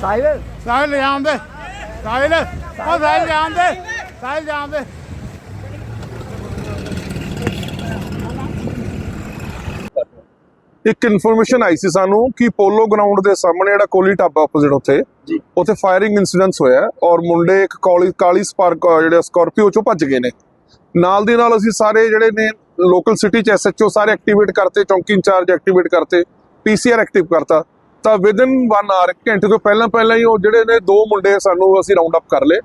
ਸਾਹਿਲ। ਸਾਹਿਲ ਲਿਆਉਣ ਦੇ। ਸਾਹਿਲ ਉਹ ਸਾਹਿਲ। ਲਿਆਉਣ ਦੇ। ਸਾਹਿਲ ਲਿਆਉਣ ਦੇ। ਇੱਕ ਇਨਫੋਰਮੇਸ਼ਨ ਆਈ ਸੀ ਸਾਨੂੰ ਕਿ ਪੋਲੋ ਗਰਾਊਂਡ ਦੇ ਸਾਹਮਣੇ ਜਿਹੜਾ ਕੋਲੀ ਢਾਬਾ ਆਪੋਜ਼ਿਟ ਉੱਥੇ। ਉੱਥੇ ਫਾਇਰਿੰਗ ਇਨਸੀਡੈਂਟਸ ਹੋਇਆ ਔਰ ਮੁੰਡੇ ਇੱਕ ਕਾਲੀ ਕਾਲੀ ਸਪਾਰਕ ਜਿਹੜੇ ਸਕਾਰਪੀਓ ਚੋਂ ਭੱਜ ਗਏ ਨੇ। ਨਾਲ ਦੀ ਨਾਲ ਅਸੀਂ ਸਾਰੇ ਜਿਹੜੇ ਨੇ ਲੋਕਲ ਸਿਟੀ ਚ ਐਸਐਚਓ ਸਾਰੇ ਐਕਟੀਵੇਟ ਕਰਤੇ ਚੌਂਕੀ ਇੰਚਾਰਜ ਐਕਟੀਵੇਟ ਕਰਤੇ ਪੀਸੀਆਰ ਐਕਟਿਵ ਕਰਤਾ। ਤਾਂ ਵਿਦਨ 1 ਆਰ ਘੰਟੇ ਤੋਂ ਪਹਿਲਾਂ ਪਹਿਲਾਂ ਹੀ ਉਹ ਜਿਹੜੇ ਨੇ ਦੋ ਮੁੰਡੇ ਸਾਨੂੰ ਅਸੀਂ ਰਾਉਂਡ ਅਪ ਕਰ ਲਏ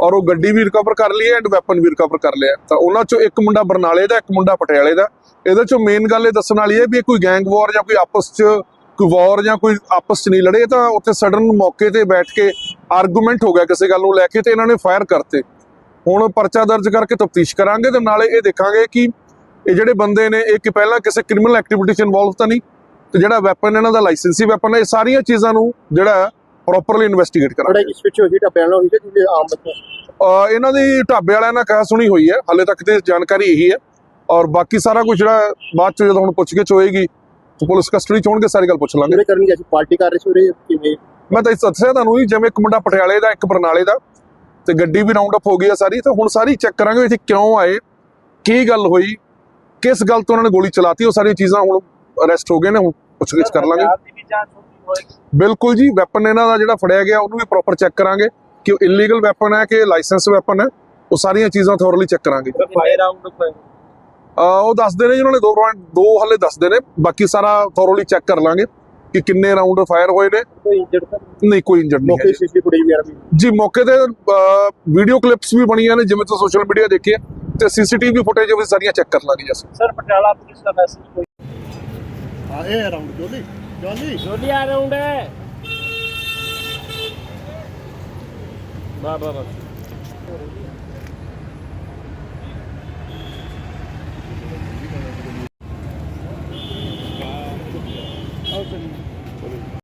ਔਰ ਉਹ ਗੱਡੀ ਵੀ ਰਿਕਵਰ ਕਰ ਲਈ ਐਂਡ ਵੈਪਨ ਵੀ ਰਿਕਵਰ ਕਰ ਲਿਆ। ਤਾਂ ਉਹਨਾਂ ਚੋਂ ਇੱਕ ਮੁੰਡਾ ਬਰਨਾਲੇ ਦਾ, ਇੱਕ ਮੁੰਡਾ ਪਟਿਆਲੇ ਦਾ। ਇਹਦੇ ਚੋਂ ਮੇਨ ਗੱਲ ਇਹ ਦੱਸਣ ਵਾਲੀ ਹੈ ਵੀ ਇਹ ਕੋਈ ਗੈਂਗ ਵਾਰ ਜਾਂ ਕੋਈ ਆਪਸ 'ਚ ਕੋਈ ਵਾਰ ਜਾਂ ਕੋਈ ਆਪਸ 'ਚ ਨਹੀਂ ਲੜੇ ਤਾਂ ਉੱਥੇ ਸਡਨ ਮੌਕੇ ਤੇ ਬੈਠ ਕੇ ਆਰਗੂਮੈਂਟ ਹੋ ਗਿਆ ਕਿਸੇ ਗੱਲ ਨੂੰ ਲੈ ਕੇ ਤੇ ਇਹਨਾਂ ਨੇ ਫਾਇਰ ਕਰਤੇ। ਹੁਣ ਪਰਚਾ ਦਰਜ ਕਰਕੇ ਤਫਤੀਸ਼ ਕਰਾਂਗੇ ਤੇ ਨਾਲੇ ਇਹ ਦੇਖਾਂਗੇ ਕਿ ਇਹ ਜਿਹੜੇ ਬੰਦੇ ਨੇ ਇਹ ਕਿ ਪਹਿਲਾਂ ਕਿਸੇ ਕ੍ਰਿਮੀਨਲ ਐਕਟੀਵਿਟੀ 'ਚ ਇਨਵੋਲਵ ਤਾਂ ਨਹੀਂ ਤੇ ਜਿਹੜਾ ਵੈਪਨ ਇਹਨਾਂ ਦਾ ਲਾਇਸੈਂਸੀ ਵੈਪਨ ਹੈ ਇਹ ਸਾਰੀਆਂ ਚੀਜ਼ਾਂ ਨੂੰ ਜਿਹੜਾ ਪ੍ਰੋਪਰਲੀ ਇਨਵੈਸਟੀਗੇਟ ਕਰਾਂਗੇ। ਥੋੜਾ ਸਵਿਚ ਹੋ ਜੀ ਟੱਪਿਆਂ ਨਾਲ ਹੋਈ ਕਿਉਂਕਿ ਆਮ ਬੱਚਾ ਇਹਨਾਂ ਦੀ ਢਾਬੇ ਵਾਲਿਆਂ ਨਾਲ ਕਹਾ ਸੁਣੀ ਹੋਈ ਹੈ ਹਾਲੇ ਤੱਕ ਤੇ ਜਾਣਕਾਰੀ ਇਹੀ ਹੈ। ਔਰ ਬਾਕੀ ਸਾਰਾ ਕੁਝ ਜਿਹੜਾ ਬਾਅਦ ਚ ਜਦੋਂ ਹੁਣ ਪੁੱਛਗਿੱਛ ਹੋਏਗੀ ਤਾਂ ਪੁਲਿਸ ਕਸਟਡੀ ਚ ਹੋਣਗੇ ਸਾਰੀ ਗੱਲ ਪੁੱਛ ਲਾਂਗੇ। ਜਿਹੜੇ ਕਰਨੀ ਅਸੀਂ ਪਾਰਟੀ ਕਰ ਰਹੇ ਸੀ ਉਰੇ ਕਿਵੇਂ? ਮੈਂ ਤਾਂ ਇਸ ਦੱਸਿਆ ਤੁਹਾਨੂੰ ਜਿਵੇਂ ਇੱਕ ਮੁੰਡਾ ਪਟਿਆਲੇ ਦਾ ਇੱਕ ਬਰਨਾਲੇ ਦਾ ਤੇ ਗੱਡੀ ਵੀ ਰਾਉਂਡ ਅਪ ਹੋ ਗਈ ਆ ਸਾਰੀ ਤੇ ਹੁਣ ਸਾਰੀ ਚੈੱਕ ਕਰਾਂਗੇ ਇੱਥੇ ਕਿਉਂ ਆਏ ਕੀ ਗੱਲ ਹੋਈ ਕਿਸ ਗੱਲ ਤੋਂ ਉਹਨਾਂ ਨੇ ਗੋਲੀ ਚਲਾਤੀ ਉਹ ਸਾਰੀਆਂ ਚੀਜ਼ਾਂ ਹੁਣ ਅਰੈਸਟ ਹੋ ਗਏ ਨੇ ਹੁਣ ਪੁੱਛਗਿੱਛ ਕਰ ਲਾਂਗੇ। ਬਿਲਕੁਲ ਜੀ ਵੈਪਨ ਇਹਨਾਂ ਦਾ ਜਿਹੜਾ ਫੜਿਆ ਗਿਆ ਉਹਨੂੰ ਵੀ ਪ੍ਰੋਪਰ ਚੈੱਕ ਕਰਾਂਗੇ ਕਿ ਉਹ ਇਲੀਗਲ ਵੈਪਨ ਹੈ ਕਿ ਲਾਇਸੈਂਸ ਵੈਪਨ ਹੈ ਉਹ ਸਾਰੀਆਂ ਚੀਜ਼ਾਂ ਥੋਰਲੀ ਚੈੱਕ ਕਰਾਂਗੇ। ਉਹ ਦੱਸਦੇ ਨੇ ਜੀ ਉਹਨਾਂ ਨੇ ਦੋ round- ਦੋ ਹਲੇ ਦੱਸਦੇ ਨੇ ਬਾਕੀ ਸਾਰਾ ਥੋਰਲੀ ਚੈੱਕ ਕਰ ਲਾਂਗੇ। ਕਿ ਕਿੰਨੇ ਰਾਉਂਡ ਫਾਇਰ ਹੋਏ ਨੇ? ਕੋਈ ਇੰਜਰਡ ਤਾਂ ਨਹੀਂ। ਕੋਈ ਇੰਜਰਡ ਨਹੀਂ ਮੌਕੇ ਹੈ। ਸੀਸੀ ਫੁਟੇਜ ਵਗੈਰਾ ਵੀ ਜੀ ਮੌਕੇ ਤੇ ਵੀਡੀਓ ਕਲਿੱਪਸ ਵੀ ਬਣੀਆਂ ਨੇ ਜਿਵੇਂ ਤੁਸੀਂ ਸੋਸ਼ਲ ਮੀਡੀਆ ਦੇਖਿਆ ਤੇ ਸੀਸੀਟੀਵੀ ਫੁਟੇਜ ਵੀ ਸਾਰੀਆਂ ਚੈੱਕ ਕਰ ਲਾਂਗੇ ਜੀ ਅਸੀਂ ਸਰ ਪਟਿਆਲਾ ਪੁਲਿਸ ਦਾ ਮੈਸੇਜ ਕੋਈ? ਆਏ ਰਾਉਂਡ ਜੋਲੀ। ਜੋਲੀ। ਜੋਲੀ ਆ ਰਾਉਂਡ ਹੈ। ਬਾ ਬਾ ਬਾ open.